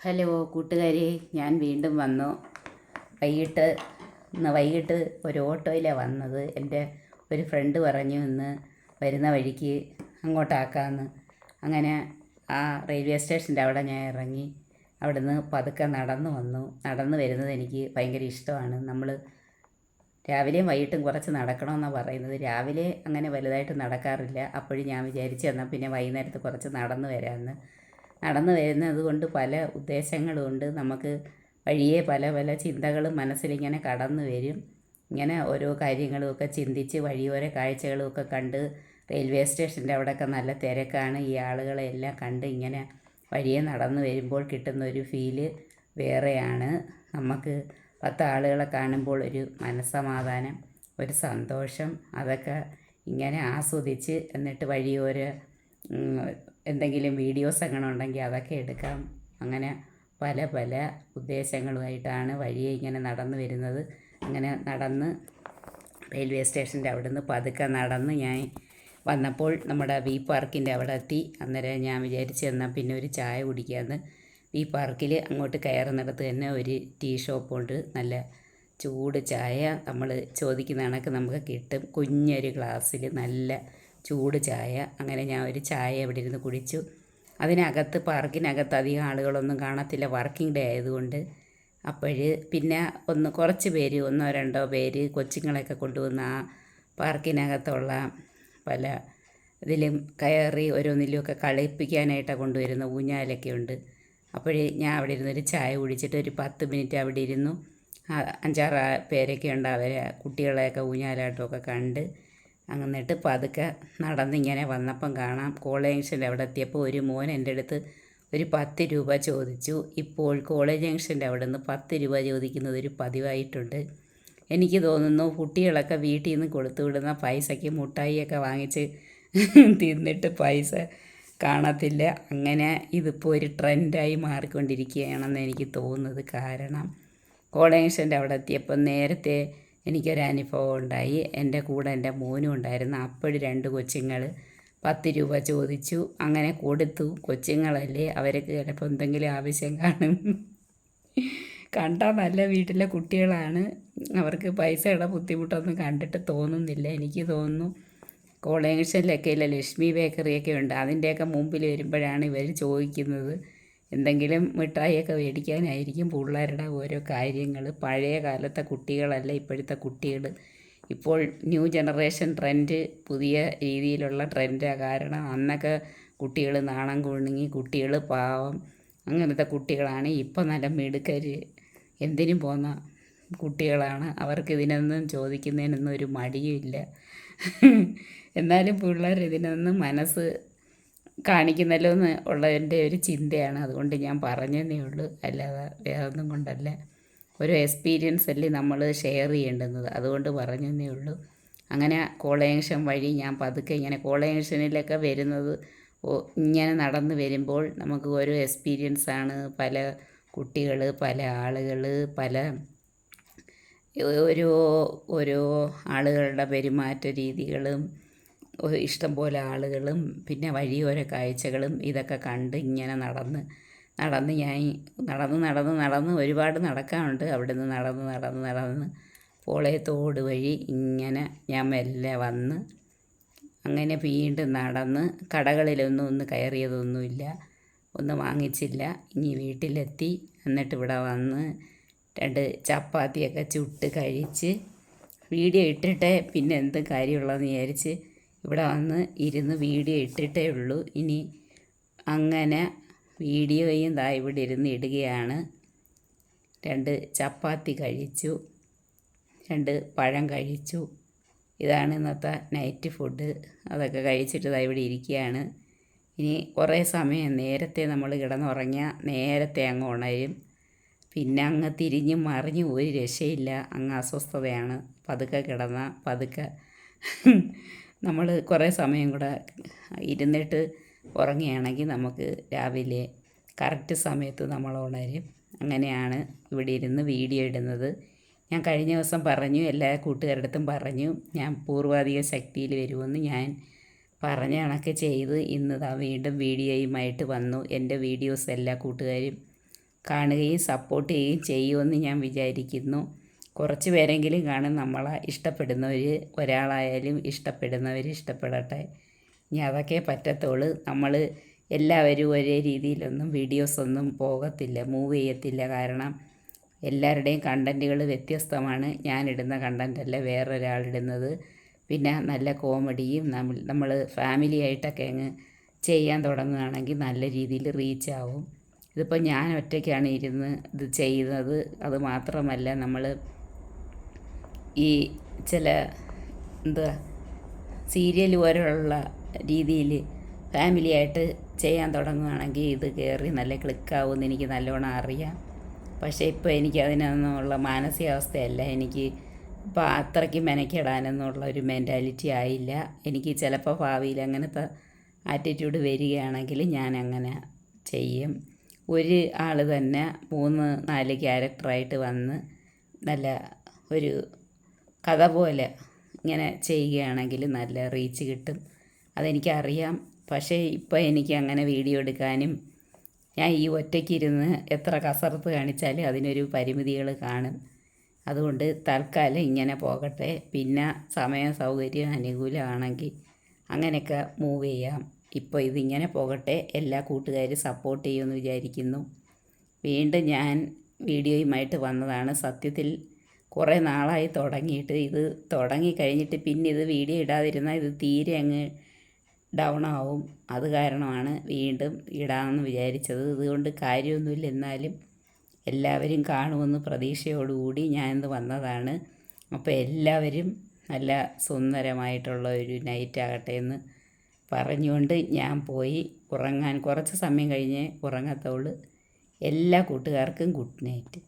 Hello കൂട്ടുകാരി ഞാൻ വീണ്ടും വന്നു. വൈകിട്ട് ഇന്ന് വൈകിട്ട് ഒരു ഓട്ടോയിലാണ് വന്നത്. എന്റെ ഒരു ഫ്രണ്ട് പറഞ്ഞു ഇന്ന് വരുന്ന വഴിക്ക് അങ്ങോട്ടാക്കാമെന്ന് അങ്ങനെ ആ റെയിൽവേ സ്റ്റേഷന്റെ അവിടെ ഞാൻ ഇറങ്ങി. അവിടുന്ന് പതുക്കെ നടന്നു വന്നു. നടന്നു വരുന്നത് എനിക്ക് ഭയങ്കര ഇഷ്ടമാണ്. നമ്മൾ രാവിലെയും വൈകിട്ടും കുറച്ച് നടക്കണമെന്നാണ് പറയുന്നത്. രാവിലെ അങ്ങനെ വലുതായിട്ട് നടക്കാറില്ല. അപ്പോഴും ഞാൻ വിചാരിച്ചു എന്നാൽ പിന്നെ വൈകുന്നേരത്ത് കുറച്ച് നടന്നു വരാമെന്ന് നടന്നു വരുന്നത് കൊണ്ട് പല ഉദ്ദേശങ്ങളുമുണ്ട് നമുക്ക് വഴിയെ പല പല ചിന്തകളും മനസ്സിലിങ്ങനെ കടന്നു വരും. ഇങ്ങനെ ഓരോ കാര്യങ്ങളുമൊക്കെ ചിന്തിച്ച് വഴിയോര കാഴ്ചകളുമൊക്കെ കണ്ട് റെയിൽവേ സ്റ്റേഷന്റെ അവിടെയൊക്കെ നല്ല തിരക്കാണ്. ഈ ആളുകളെ എല്ലാം കണ്ട് ഇങ്ങനെ വഴിയെ നടന്നു വരുമ്പോൾ കിട്ടുന്ന ഒരു ഫീൽ വേറെയാണ്. നമുക്ക് പത്ത് ആളുകളെ കാണുമ്പോൾ ഒരു മനസ്സമാധാനം ഒരു സന്തോഷം അതൊക്കെ ഇങ്ങനെ ആസ്വദിച്ച് എന്നിട്ട് വഴിയോര എന്തെങ്കിലും വീഡിയോസ് അങ്ങനെ ഉണ്ടെങ്കിൽ അതൊക്കെ എടുക്കാം. അങ്ങനെ പല പല ഉദ്ദേശങ്ങളുമായിട്ടാണ് വഴിയെ ഇങ്ങനെ നടന്നു വരുന്നത്. അങ്ങനെ നടന്ന് റെയിൽവേ സ്റ്റേഷന്റെ അവിടെ നിന്ന് പതുക്കെ നടന്ന് ഞാൻ വന്നപ്പോൾ നമ്മുടെ വി പാർക്കിന്റെ അവിടെ എത്തി. അന്നേരം ഞാൻ വിചാരിച്ച് എന്നാൽ പിന്നെ ഒരു ചായ കുടിക്കാമെന്ന് വി പാർക്കിൽ അങ്ങോട്ട് കയറുന്നിടത്ത് തന്നെ ഒരു ടീ ഷോപ്പുണ്ട് നല്ല ചൂട് ചായ. നമ്മൾ ചോദിക്കുന്ന കണക്ക് നമുക്ക് കിട്ടും. കുഞ്ഞൊരു ഗ്ലാസ്സിൽ നല്ല ചൂട് ചായ. അങ്ങനെ ഞാൻ ഒരു ചായ ഇവിടെ ഇരുന്ന് കുടിച്ചു. അതിനകത്ത് പാർക്കിനകത്ത് അധികം ആളുകളൊന്നും കാണത്തില്ല. വർക്കിംഗ് ഡേ ആയതുകൊണ്ട് അപ്പോഴ് പിന്നെ ഒന്ന് കുറച്ച് പേര് ഒന്നോ രണ്ടോ പേര് കൊച്ചുങ്ങളെയൊക്കെ കൊണ്ടുവന്ന് ആ പാർക്കിനകത്തുള്ള പല ഇതിലും കയറി ഓരോന്നിലുമൊക്കെ കളിപ്പിക്കാനായിട്ടാണ് കൊണ്ടുവരുന്ന ഊഞ്ഞാലൊക്കെ ഉണ്ട്. അപ്പോഴേ ഞാൻ അവിടെ ഇരുന്ന് ഒരു ചായ കുടിച്ചിട്ട് ഒരു പത്ത് മിനിറ്റ് അവിടെ ഇരുന്നു. അഞ്ചാറ് പേരൊക്കെ ഉണ്ട്. അവരെ കുട്ടികളെയൊക്കെ ഊഞ്ഞാലാട്ടമൊക്കെ കണ്ട് എന്നിട്ട് പതുക്കെ നടന്നിങ്ങനെ വന്നപ്പം കാണാം കോളേജ് ജംഗ്ഷന്റെ അവിടെ എത്തിയപ്പോൾ ഒരു മോൻ എന്റെ അടുത്ത് ഒരു പത്ത് രൂപ ചോദിച്ചു. ഇപ്പോൾ കോളേജ് ജംഗ്ഷന്റെ അവിടെ നിന്ന് പത്ത് രൂപ ചോദിക്കുന്നത് ഒരു പതിവായിട്ടുണ്ട്. എനിക്ക് തോന്നുന്നു കുട്ടികളൊക്കെ വീട്ടിൽ നിന്ന് കൊടുത്തു വിടുന്ന പൈസയ്ക്ക് മുട്ടായിയൊക്കെ വാങ്ങിച്ച് തിന്നിട്ട് പൈസ കാണത്തില്ല. അങ്ങനെ ഇതിപ്പോൾ ഒരു ട്രെൻഡായി മാറിക്കൊണ്ടിരിക്കുകയാണെന്ന് എനിക്ക് തോന്നുന്നത് കാരണം കോളേജ് ജംഗ്ഷന്റെ അവിടെ എത്തിയപ്പോൾ നേരത്തെ എനിക്കൊരു അനുഭവം ഉണ്ടായി. എന്റെ കൂടെ എന്റെ മോനും ഉണ്ടായിരുന്നു. അപ്പോഴും രണ്ട് കൊച്ചുങ്ങൾ പത്ത് രൂപ ചോദിച്ചു. അങ്ങനെ കൊടുത്തു. കൊച്ചുങ്ങളല്ലേ? അവർക്ക് ചിലപ്പോൾ എന്തെങ്കിലും ആവശ്യം കാണും. കണ്ടാൽ നല്ല വീട്ടിലെ കുട്ടികളാണ്. അവർക്ക് പൈസയുടെ ബുദ്ധിമുട്ടൊന്നും കണ്ടിട്ട് തോന്നുന്നില്ല. എനിക്ക് തോന്നുന്നു കോളേജ് ജംഗ്ഷനിലൊക്കെ ഇല്ല ലക്ഷ്മി ബേക്കറിയൊക്കെ ഉണ്ട്. അതിന്റെയൊക്കെ മുമ്പിൽ വരുമ്പോഴാണ് ഇവർ ചോദിക്കുന്നത്. എന്തെങ്കിലും മിഠായിയൊക്കെ മേടിക്കാനായിരിക്കും പിള്ളേരുടെ ഓരോ കാര്യങ്ങൾ. പഴയ കാലത്തെ കുട്ടികളല്ല ഇപ്പോഴത്തെ കുട്ടികൾ ഇപ്പോൾ ന്യൂ ജനറേഷൻ ട്രെൻഡ് പുതിയ രീതിയിലുള്ള ട്രെൻഡാണ് കാരണം അന്നൊക്കെ കുട്ടികൾ നാണം കുണുങ്ങി കുട്ടികൾ പാവം അങ്ങനത്തെ കുട്ടികളാണ് ഇപ്പം നല്ല മിടുക്കർ എന്തിനും പോന്ന കുട്ടികളാണ്. അവർക്ക് ഇതിനൊന്നും ചോദിക്കുന്നതിനൊന്നും ഒരു മടിയുമില്ല. എന്നാലും പിള്ളേർ ഇതിനൊന്നും മനസ്സ് കാണിക്കുന്നല്ലോ എന്ന് ഉള്ളതിന്റെ ഒരു ചിന്തയാണ്. അതുകൊണ്ട് ഞാൻ പറഞ്ഞതേ ഉള്ളൂ. അല്ലാതെ വേറെ ഒന്നും കൊണ്ടല്ല. ഒരു എക്സ്പീരിയൻസ് അല്ലേ നമ്മൾ ഷെയർ ചെയ്യേണ്ടുന്നത്. അതുകൊണ്ട് പറഞ്ഞതേ ഉള്ളൂ. അങ്ങനെ കോളേഷൻ വഴി ഞാൻ പതുക്കെ ഇങ്ങനെ കോളേഷനിലൊക്കെ വരുന്നത് ഇങ്ങനെ നടന്ന് വരുമ്പോൾ നമുക്ക് ഓരോ എക്സ്പീരിയൻസ് ആണ്. പല കുട്ടികൾ പല ആളുകൾ പല ഓരോ ഓരോ ആളുകളുടെ പെരുമാറ്റ രീതികളും ഇഷ്ടംപോലെ ആളുകളും പിന്നെ വഴിയോര കാഴ്ചകളും ഇതൊക്കെ കണ്ട് ഇങ്ങനെ നടന്ന് നടന്ന് ഞാൻ നടന്ന് നടന്ന് നടന്ന് ഒരുപാട് നടക്കാനുണ്ട്. അവിടുന്ന് നടന്ന് നടന്ന് നടന്ന് പോളയത്തോട് വഴി ഇങ്ങനെ ഞാൻ മെല്ലെ വന്ന് അങ്ങനെ വീണ്ടും നടന്ന് കടകളിലൊന്നും ഒന്ന് കയറിയതൊന്നുമില്ല. ഒന്നും വാങ്ങിച്ചില്ല. ഇനി വീട്ടിലെത്തി. എന്നിട്ട് ഇവിടെ വന്ന് രണ്ട് ചപ്പാത്തിയൊക്കെ ചുട്ട് കഴിച്ച് വീഡിയോ ഇട്ടിട്ടേ പിന്നെ എന്ത് കാര്യമുള്ളതെന്ന് വിചാരിച്ച് ഇവിടെ വന്ന് ഇരുന്ന് വീഡിയോ ഇട്ടിട്ടേ ഉള്ളൂ. ഇനി അങ്ങനെ വീഡിയോയും ദാ ഇവിടെ ഇരുന്ന് ഇടുകയാണ്. രണ്ട് ചപ്പാത്തി കഴിച്ചു. രണ്ട് പഴം കഴിച്ചു. ഇതാണ് ഇന്നത്തെ നൈറ്റ് ഫുഡ്. അതൊക്കെ കഴിച്ചിട്ട് ദാ ഇവിടെ ഇരിക്കുകയാണ്. ഇനി കുറേ സമയം നേരത്തെ നമ്മൾ കിടന്നുറങ്ങിയാൽ നേരത്തെ അങ്ങ് ഉണരും. പിന്നെ അങ്ങ് തിരിഞ്ഞും മറിഞ്ഞും ഒരു രക്ഷയില്ല. അങ്ങ് അസ്വസ്ഥതയാണ്. പതുക്കെ കിടന്ന പതുക്കെ നമ്മൾ കുറേ സമയം കൂടെ ഇരുന്നിട്ട് ഉറങ്ങുകയാണെങ്കിൽ നമുക്ക് രാവിലെ കറക്റ്റ് സമയത്ത് നമ്മൾ ഉണരും. അങ്ങനെയാണ് ഇവിടെ ഇരുന്ന് വീഡിയോ ഇടുന്നത്. ഞാൻ കഴിഞ്ഞ ദിവസം പറഞ്ഞു എല്ലാ കൂട്ടുകാരുടെ പറഞ്ഞു ഞാൻ പൂർവാധിക ശക്തിയിൽ വരുമെന്ന് ഞാൻ പറഞ്ഞ കണക്ക് ചെയ്ത് ഇന്ന് ദാ വീണ്ടും വീഡിയോയുമായിട്ട് വന്നു. എന്റെ വീഡിയോസ് എല്ലാ കൂട്ടുകാരും കാണുകയും സപ്പോർട്ട് ചെയ്യുകയും ചെയ്യുമെന്ന് ഞാൻ വിചാരിക്കുന്നു. കുറച്ച് പേരെങ്കിലും കാണും നമ്മളെ ഇഷ്ടപ്പെടുന്നവർ ഒരാളായാലും ഇഷ്ടപ്പെടുന്നവർ ഇഷ്ടപ്പെടട്ടെ. ഇനി അതൊക്കെ പറ്റത്തുള്ളൂ നമ്മൾ എല്ലാവരും ഒരേ രീതിയിലൊന്നും വീഡിയോസൊന്നും പോകത്തില്ല മൂവ് ചെയ്യത്തില്ല. കാരണം എല്ലാവരുടെയും കണ്ടന്റുകൾ വ്യത്യസ്തമാണ്. ഞാനിടുന്ന കണ്ടന്റല്ല വേറൊരാളിടുന്നത്. പിന്നെ നല്ല കോമഡിയും നമ്മൾ നമ്മൾ ഫാമിലി ആയിട്ടൊക്കെ അങ്ങ് ചെയ്യാൻ തുടങ്ങുകയാണെങ്കിൽ നല്ല രീതിയിൽ റീച്ച് ആവും. ഇതിപ്പോൾ ഞാൻ ഒറ്റയ്ക്കാണ് ഇരുന്ന് ഇത് ചെയ്യുന്നത്. അത് മാത്രമല്ല നമ്മൾ ഈ ചില എന്താ സീരിയൽ പോലെയുള്ള രീതിയിൽ ഫാമിലി ആയിട്ട് ചെയ്യാൻ തുടങ്ങുകയാണെങ്കിൽ ഇത് കയറി നല്ല ക്ലിക്കാവുമെന്ന് എനിക്ക് നല്ലോണം അറിയാം. പക്ഷേ ഇപ്പോൾ എനിക്ക് അതിനൊന്നുമുള്ള മാനസികാവസ്ഥയല്ല. എനിക്ക് ഇപ്പോൾ അത്രയ്ക്ക് മെനക്കിടാനൊന്നുള്ള ഒരു മെന്റാലിറ്റി ആയില്ല. എനിക്ക് ചിലപ്പോൾ ഭാവിയിൽ അങ്ങനത്തെ ആറ്റിറ്റ്യൂഡ് വരികയാണെങ്കിൽ ഞാൻ അങ്ങനെ ചെയ്യും. ഒരു ആൾ തന്നെ മൂന്ന് നാല് ക്യാരക്ടറായിട്ട് വന്ന് നല്ല ഒരു കഥ പോലെ ഇങ്ങനെ ചെയ്യുകയാണെങ്കിൽ നല്ല റീച്ച് കിട്ടും. അതെനിക്കറിയാം. പക്ഷേ ഇപ്പോൾ എനിക്ക് അങ്ങനെ വീഡിയോ എടുക്കാനും ഞാൻ ഈ ഒറ്റയ്ക്കിരുന്ന് എത്ര കസർത്ത് കാണിച്ചാലും അതിനൊരു പരിമിതികൾ കാണും. അതുകൊണ്ട് തൽക്കാലം ഇങ്ങനെ പോകട്ടെ. പിന്നെ സമയം സൗകര്യം അനുകൂലമാണെങ്കിൽ അങ്ങനെയൊക്കെ മൂവ് ചെയ്യാം. ഇപ്പോൾ ഇതിങ്ങനെ പോകട്ടെ. എല്ലാ കൂട്ടുകാരും സപ്പോർട്ട് ചെയ്യുമെന്ന് വിചാരിക്കുന്നു. വീണ്ടും ഞാൻ വീഡിയോയുമായിട്ട് വന്നതാണ് സത്യത്തിൽ കുറേ നാളായി തുടങ്ങിയിട്ട് ഇത് തുടങ്ങി കഴിഞ്ഞിട്ട് പിന്നെ ഇത് വീഡിയോ ഇടാതിരുന്നാൽ ഇത് തീരെ അങ്ങ് ഡൗൺ ആവും. അത് കാരണമാണ് വീണ്ടും ഇടാമെന്ന് വിചാരിച്ചത്. ഇതുകൊണ്ട് കാര്യമൊന്നുമില്ല. എന്നാലും എല്ലാവരും കാണുമെന്ന് പ്രതീക്ഷയോടുകൂടി ഞാനിത് വന്നതാണ്. അപ്പോൾ എല്ലാവരും നല്ല സുന്ദരമായിട്ടുള്ള ഒരു നൈറ്റ് ആകട്ടെ എന്ന് പറഞ്ഞുകൊണ്ട് ഞാൻ പോയി. ഉറങ്ങാൻ കുറച്ച് സമയം കഴിഞ്ഞേ ഉറങ്ങത്തുള്ളൂ. എല്ലാ കൂട്ടുകാർക്കും ഗുഡ് നൈറ്റ്